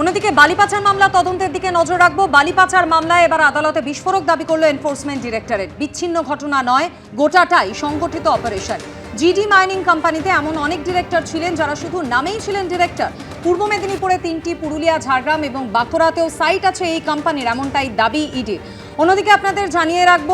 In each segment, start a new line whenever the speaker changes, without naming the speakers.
অন্যদিকে বালিপাচার মামলা তদন্তের দিকে নজর রাখব। বালিপাচার মামলায় এবার আদালতে বিস্ফোরক দাবি করল এনফোর্সমেন্ট ডিরেক্টরেট বিচ্ছিন্ন ঘটনা নয়, গোটাটাই সংগঠিত অপারেশন জিডি মাইনিং কোম্পানিতে এমন অনেক ডিরেক্টর ছিলেন যারা শুধু নামেই ছিলেন ডিরেক্টর পূর্ব মেদিনীপুরে তিনটি, পুরুলিয়া, ঝাড়গ্রাম এবং বাঁকুড়াতেও সাইট আছে এই কোম্পানির এমনটাই দাবি ইডির অন্যদিকে আপনাদের জানিয়ে রাখব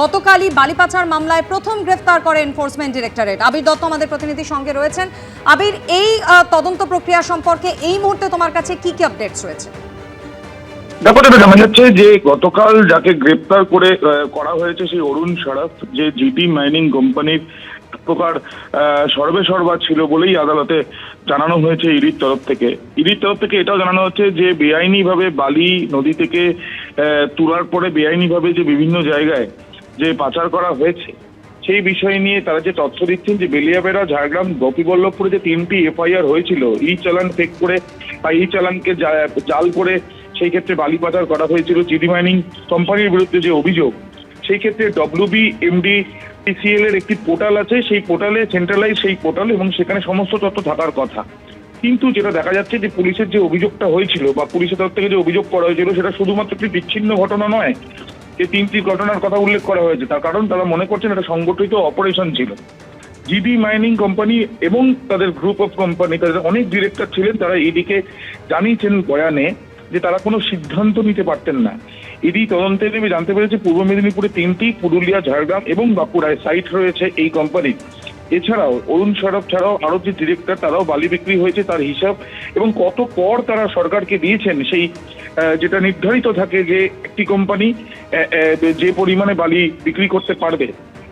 গতকালই বালিপাচার মামলায় প্রথম গ্রেফতার করে এনফোর্সমেন্ট ডিরেক্টরেট। আবির দত্ত আমাদের প্রতিনিধির সঙ্গে রয়েছেন। আবির, এই তদন্ত প্রক্রিয়া সম্পর্কে এই মুহূর্তে তোমার কাছে কি কি আপডেটস রয়েছে?
ব্যাপারটা জানা যাচ্ছে যে গতকাল যাকে গ্রেপ্তার করে করা হয়েছে সেই অরুণ শরফ যে জিটি মাইনিং কোম্পানির প্রকার সর্বে সর্বা ছিল বলেই আদালতে জানানো হয়েছে ইডির তরফ থেকে। ইডির তরফ থেকে এটাও জানানো হচ্ছে যে বেআইনিভাবে বালি নদী থেকে তোলার পরে বেআইনিভাবে যে বিভিন্ন জায়গায় যে পাচার করা হয়েছে, সেই বিষয় নিয়ে তারা যে তথ্য দিচ্ছেন যে বেলিয়াবেড়া, ঝাড়গ্রাম, গোপীবল্লভপুরে যে তিনটি এফআইআর হয়েছিল ই চালান ফেক করে বা ই চালানকে জাল করে সেই ক্ষেত্রে বালি পাচার করা হয়েছিল, জিডি মাইনিং কোম্পানির বিরুদ্ধে যে অভিযোগ, সেই ক্ষেত্রে ডব্লিউবি এমডি টিসিএল এর একটি পোর্টাল আছে, সেই পোর্টালে সেন্ট্রালাইজ সেই পোর্টাল এবং সেখানে সমস্ত তথ্য থাকার কথা। কিন্তু যেটা দেখা যাচ্ছে যে পুলিশের যে অভিযোগটা হয়েছিল বা পুলিশের তরফ থেকে যে অভিযোগ করা হয়েছিল, সেটা শুধুমাত্র একটি বিচ্ছিন্ন ঘটনা নয় যে তিনটি ঘটনার কথা উল্লেখ করা হয়েছে, তার কারণ তারা মনে করছেন এটা সংগঠিত অপারেশন ছিল। জিডি মাইনিং কোম্পানি এবং তাদের গ্রুপ অফ কোম্পানি তাদের অনেক ডিরেক্টর ছিলেন, তারা ইডিকে জানিয়েছেন বয়ানে যে তারা কোনো সিদ্ধান্ত নিতে পারতেন না। ইডি তদন্তে নেমে জানতে পেরেছে পূর্ব মেদিনীপুরে তিনটি, পুরুলিয়া, ঝাড়গ্রাম এবং বাঁকুড়ায় সাইট রয়েছে এই কোম্পানির এছাড়াও অরুণ সরফ ছাড়াও আরও যে ডিরেক্টর তারাও বালি বিক্রি হয়েছে তার হিসাব এবং কত কর তারা সরকারকে দিয়েছেন, সেই যেটা নির্ধারিত থাকে যে একটি কোম্পানি যে পরিমাণে বালি বিক্রি করতে পারবে,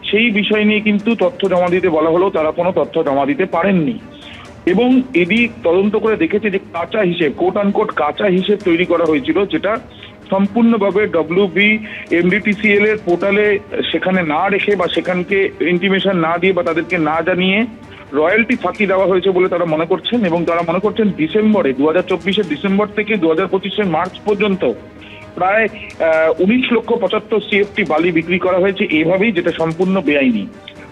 সেই বিষয় নিয়ে কিন্তু তথ্য জমা দিতে বলা হলেও তারা কোনো তথ্য জমা দিতে পারেননি। এবং এডি তদন্ত করে দেখেছে যে কাঁচা হিসেব কোট আনকোট কাঁচা হিসেব তৈরি করা হয়েছিল, যেটা সম্পূর্ণভাবে ডব্লিউ বি এমডিটিসিএল এর পোর্টালে সেখানে না রেখে বা সেখানকে ইন্টিমেশন না দিয়ে বা তাদেরকে না জানিয়ে রয়্যালটি ফাঁকি দেওয়া হয়েছে বলে তারা মনে করছেন এবং তারা মনে করছেন ডিসেম্বরে দু হাজার চব্বিশের ডিসেম্বর থেকে দু হাজার পঁচিশের মার্চ পর্যন্ত প্রায় উনিশ লক্ষ পঁচাত্তর সিএফটি বালি বিক্রি করা হয়েছে এভাবেই যেটা সম্পূর্ণ বেআইনি।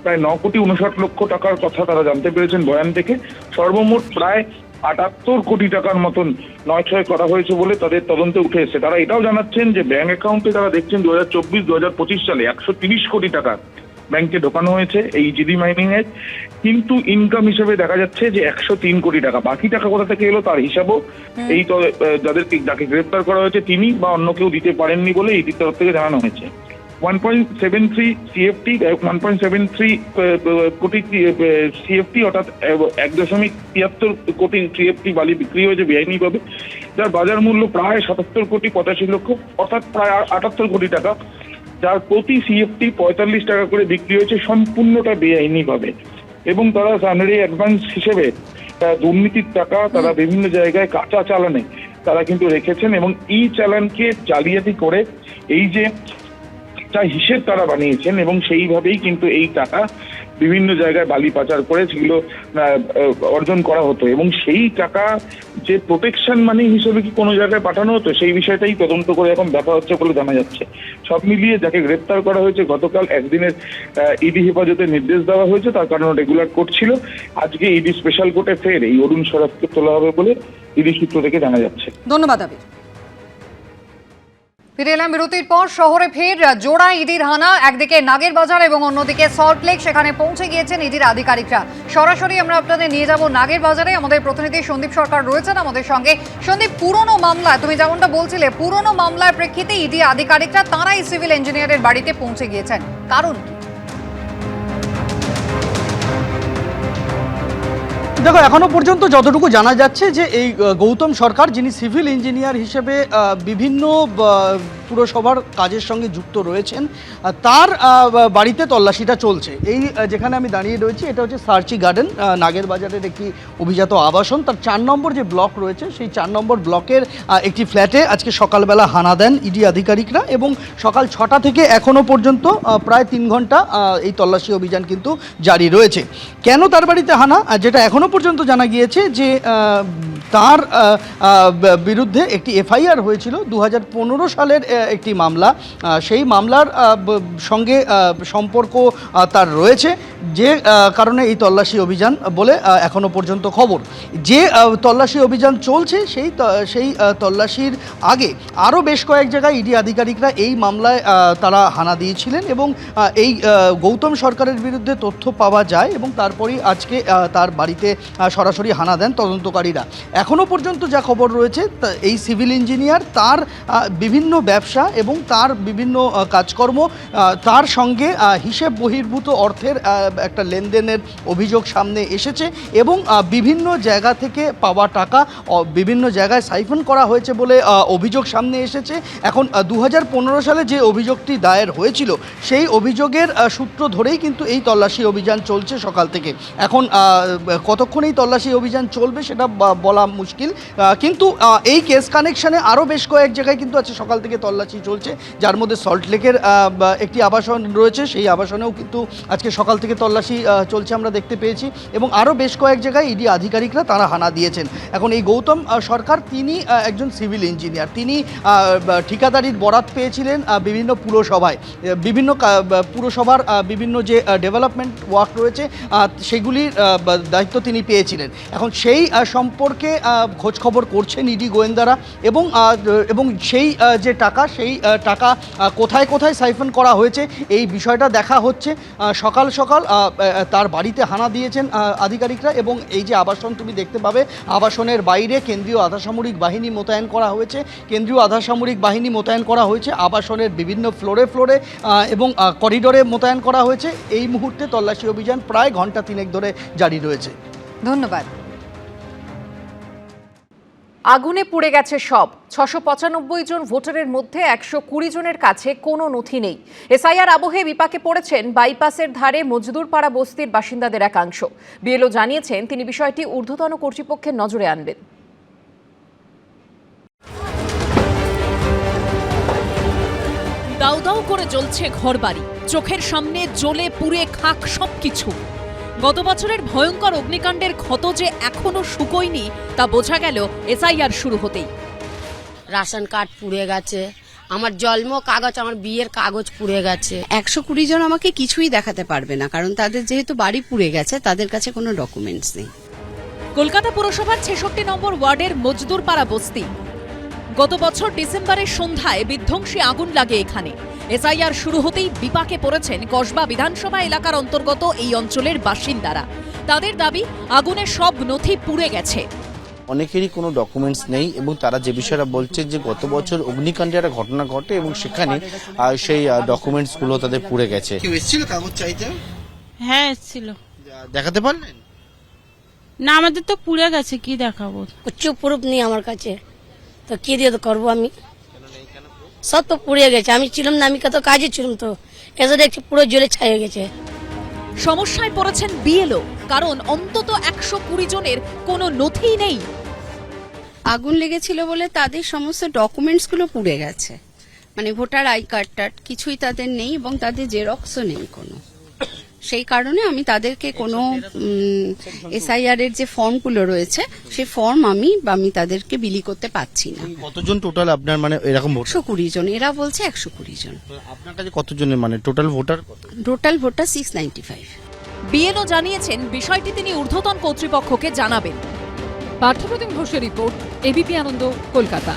প্রায় ন কোটি উনষাট লক্ষ টাকার কথা তারা জানতে পেরেছেন বয়ান থেকে। সর্বমোট প্রায় আটাত্তর কোটি টাকার মতন নয় ছয় করা হয়েছে বলে তাদের তদন্তে উঠে এসেছে। তারা এটাও জানাচ্ছেন যে ব্যাংক অ্যাকাউন্টে তারা দেখছেন দু হাজার চব্বিশ দু হাজার পঁচিশ সালে একশো তিরিশ কোটি টাকা ব্যাংকে ঢোকানো হয়েছে এই জিডি মাইনিং এর কিন্তু ইনকাম হিসেবে দেখা যাচ্ছে যে একশো তিন কোটি টাকা। বাকি টাকা কোথা থেকে এলো তার হিসাবও এই তো আহ, যাদেরকে যাকে গ্রেপ্তার করা হয়েছে তিনি বা অন্য কেউ দিতে পারেননি বলে ইডির তরফ থেকে জানানো হয়েছে। One point seven three CFT one point seven three কোটি সিএফটি অর্থাৎ এক দশমিক তিয়াত্তর কোটি সিএফটি বালি বিক্রি হয়েছে বেআইনিভাবে যার বাজার মূল্য প্রায় সাতাত্তর কোটি পঁচাশি লক্ষ অর্থাৎ প্রায় আটাত্তর কোটি টাকা। যার প্রতি সিএফটি পঁয়তাল্লিশ টাকা করে বিক্রি হয়েছে সম্পূর্ণটা বেআইনিভাবে এবং তারা স্যালারি অ্যাডভান্স হিসেবে দুর্নীতির টাকা তারা বিভিন্ন জায়গায় কাঁচা চালানে তারা কিন্তু রেখেছেন এবং এই চালানকে জালিয়াতি করে এই যে একটা হিসেব তারা বানিয়েছেন এবং সেইভাবেই কিন্তু এই টাকা বিভিন্ন জায়গায় বালি পাচার করে সেগুলো অর্জন করা হতো। এবং সেই টাকা যে প্রোটেকশন মানি হিসেবে কি কোনো জায়গায় পাঠানো হতো, সেই বিষয়টাই তদন্ত করে এখন দেখা হচ্ছে বলে জানা যাচ্ছে। সব মিলিয়ে যাকে গ্রেপ্তার করা হয়েছে, গতকাল একদিনের ইডি হেফাজতের নির্দেশ দেওয়া হয়েছে, তার কারণ রেগুলার কোর্ট ছিল। আজকে ইডি স্পেশাল কোর্টে ফের এই অরুণ সরফকে তোলা হবে বলে ইডি সূত্র থেকে জানা যাচ্ছে।
ধন্যবাদ, আবির।
ফিরে এলাম বিরতির পর শহরে ফের জোড়া ইডির হানা, একদিকে নাগের বাজার এবং অন্যদিকে সল্টলেক সেখানে পৌঁছে গিয়েছেন ইডির আধিকারিকরা। সরাসরি আমরা আপনাদের নিয়ে যাব নাগের বাজারে। আমাদের প্রতিনিধি সন্দীপ সরকার রয়েছেন আমাদের সঙ্গে। সন্দীপ, পুরনো মামলা, তুমি যেমনটা বলছিলে, পুরনো মামলার প্রেক্ষিতে ইডি আধিকারিকরা, তাঁরাই সিভিল ইঞ্জিনিয়ারের বাড়িতে পৌঁছে গিয়েছেন। কারণ কি?
দেখো, এখনও পর্যন্ত যতটুকু জানা যাচ্ছে যে এই গৌতম সরকার যিনি সিভিল ইঞ্জিনিয়ার হিসেবে বিভিন্ন পুরসভার কাজের সঙ্গে যুক্ত রয়েছেন। তার বাড়িতে তল্লাশিটা চলছে। এই যেখানে আমি দাঁড়িয়ে রয়েছি, এটা হচ্ছে সার্চি গার্ডেন নাগের বাজারের একটি অভিজাত আবাসন। তার চার নম্বর যে ব্লক রয়েছে, সেই চার নম্বর ব্লকের একটি ফ্ল্যাটে আজকে সকালবেলা হানা দেন ইডি আধিকারিকরা এবং সকাল ছটা থেকে এখনও পর্যন্ত প্রায় তিন ঘণ্টা এই তল্লাশি অভিযান কিন্তু জারি রয়েছে। কেন তার বাড়িতে হানা? যেটা এখনও পর্যন্ত জানা গিয়েছে যে তার বিরুদ্ধে একটি এফআইআর হয়েছিল দু হাজার পনেরো সালের একটি মামলা। সেই মামলার সঙ্গে সম্পর্ক তার রয়েছে। যে কারণে এই তল্লাশি অভিযান বলে আহ, এখনও পর্যন্ত খবর। যে তল্লাশি অভিযান চলছে সেই সেই তল্লাশির আগে আরও বেশ কয়েক জায়গায় ইডি আধিকারিকরা এই মামলায় তারা হানা দিয়েছিলেন এবং এই গৌতম সরকারের বিরুদ্ধে তথ্য পাওয়া যায় এবং তারপরেই আজকে তার বাড়িতে সরাসরি হানা দেন তদন্তকারীরা। এখনও পর্যন্ত যা খবর রয়েছে এই সিভিল ইঞ্জিনিয়ার তার বিভিন্ন ব্যবসা এবং তার বিভিন্ন কাজকর্ম তার সঙ্গে হিসেব বহির্ভূত অর্থের একটা লেনদেনের অভিযোগ সামনে এসেছে এবং বিভিন্ন জায়গা থেকে পাওয়া টাকা বিভিন্ন জায়গায় সাইফন করা হয়েছে বলে অভিযোগ সামনে এসেছে। এখন দু হাজার পনেরো সালে যে অভিযোগটি দায়ের হয়েছিল, সেই অভিযোগের সূত্র ধরেই কিন্তু এই তল্লাশি অভিযান চলছে সকাল থেকে। এখন কতক্ষণ এই তল্লাশি অভিযান চলবে সেটা বলা মুশকিল। কিন্তু এই কেস কানেকশানে আরও বেশ কয়েক জায়গায় কিন্তু আছে সকাল থেকে তল্লাশি চলছে যার মধ্যে সল্টলেকের একটি আবাসন রয়েছে। সেই আবাসনেও কিন্তু আজকে সকাল থেকে তল্লাশি চলছে আমরা দেখতে পেয়েছি। এবং আরও বেশ কয়েক জায়গায় ইডি আধিকারিকরা তারা হানা দিয়েছেন। এখন এই গৌতম সরকার তিনি একজন সিভিল ইঞ্জিনিয়ার। তিনি ঠিকাদারির বরাত পেয়েছিলেন বিভিন্ন পুরসভায়। বিভিন্ন পুরসভার বিভিন্ন যে ডেভেলপমেন্ট ওয়ার্ক রয়েছে সেগুলির দায়িত্ব তিনি পেয়েছিলেন। এখন সেই সম্পর্কে আহ, খোঁজ খবর করছেন ইডি গোয়েন্দারা। এবং এবং সেই যে টাকা সেই টাকা কোথায় কোথায় সাইফন করা হয়েছে, এই বিষয়টা দেখা হচ্ছে। সকাল সকাল তার বাড়িতে হানা দিয়েছেন আধিকারিকরা এবং এই যে আবাসন তুমি দেখতে পাবে, আবাসনের বাইরে কেন্দ্রীয় আধাসামরিক বাহিনী মোতায়েন করা হয়েছে। কেন্দ্রীয় আধাসামরিক বাহিনী মোতায়েন করা হয়েছে, আবাসনের বিভিন্ন ফ্লোরে ফ্লোরে এবং করিডোরে মোতায়েন করা হয়েছে। এই মুহূর্তে তল্লাশি অভিযান প্রায় ঘণ্টা তিনেক ধরে জারি রয়েছে।
ধন্যবাদ।
আগুনে পুড়ে গেছে সব। ছশো পঁচানব্বই জন ভোটারের মধ্যে একশো কুড়ি জনের কাছে কোনো নথি নেই। এসআইআর আবহে বিপাকে পড়েছেন বাইপাসের ধারে মজদুরপাড়া বস্তির বাসিন্দাদের একাংশ। বিএলও জানিয়েছেন তিনি বিষয়টি ঊর্ধ্বতন কর্তৃপক্ষের নজরে আনবেন।
দাউ দাউ করে জ্বলছে ঘরবাড়ি। চোখের সামনে জ্বলে পুড়ে খাক সবকিছু। গত বছরের ভয়ঙ্কর অগ্নিকাণ্ডের ক্ষত যে এখনও শুকোয়নি তা বোঝা গেল এসআইআর শুরু হতেই।
রাশন কার্ড পুড়ে গেছে আমার জন্ম কাগজ আমার বিয়ের কাগজ পুড়ে গেছে।
একশো কুড়ি জন আমাকে কিছুই দেখাতে পারবে না কারণ তাদের যেহেতু বাড়ি পুড়ে গেছে তাদের কাছে কোনো ডকুমেন্টস নেই।
কলকাতা পুরসভার ছেষট্টি নম্বর ওয়ার্ডের মজদুরপাড়া বস্তি। গত বছর ডিসেম্বরের সন্ধ্যায় বিধ্বংসী আগুন লাগে এখানে। এসআইআর শুরু হতেই বিপাকে পড়েছেন কসবা বিধানসভা এলাকার অন্তর্গত এই অঞ্চলের বাসিন্দারা। তাদের দাবি আগুনে সব নথি পুড়ে গেছে।
অনেকেরই কোনো ডকুমেন্টস নেই এবং তারা যে বিষয়টা বলছে যে গত বছর অগ্নিকাণ্ডে একটা ঘটনা ঘটে এবং সেখানে সেই ডকুমেন্টসগুলো তাদের পুড়ে গেছে।
কেউ এসেছিল কাগজ চাইতে?
হ্যাঁ এসেছিল।
দেখাতে পারলেন?
না আমাদের তো পুড়ে গেছে কি দেখাবো?
কিচ্ছু প্রুফ নেই আমার কাছে। তো কি দিয়ে করব আমি? সব তো পুড়ে গেছে। আমি ছিলাম না আমি কত কাজে ছিলাম তো। এসে দেখছি পুরো জলে ছাই গেছে।
সমস্যায় পড়েছেন বিএলও কারণ অন্তত একশো কুড়ি জনের কোনো নথি নেই।
আগুন লেগেছিল বলে তাদের সমস্ত ডকুমেন্টসগুলো পুড়ে গেছে। মানে ভোটার আই কার্ড টার্ড কিছুই তাদের নেই এবং তাদের জেরক্সও নেই কোনো। সেই কারণে আমি তাদেরকে কোনো এসআইআর এর যে ফর্মগুলো রয়েছে সেই ফর্ম আমি বা আমি তাদেরকে বিলি করতে পারছি না।
কতজন টোটাল আপনার মানে এরকম
একশো কুড়ি জন এরা বলছে একশো কুড়ি জন।
আপনার কাছে কতজনের মানে total voter
total voter six ninety five.
BLO জানিয়েছেন বিষয়টি তিনি ঊর্ধ্বতন কর্তৃপক্ষকে জানাবেন।
পার্থপ্রতিম ঘোষের রিপোর্ট এবিপি আনন্দ কলকাতা।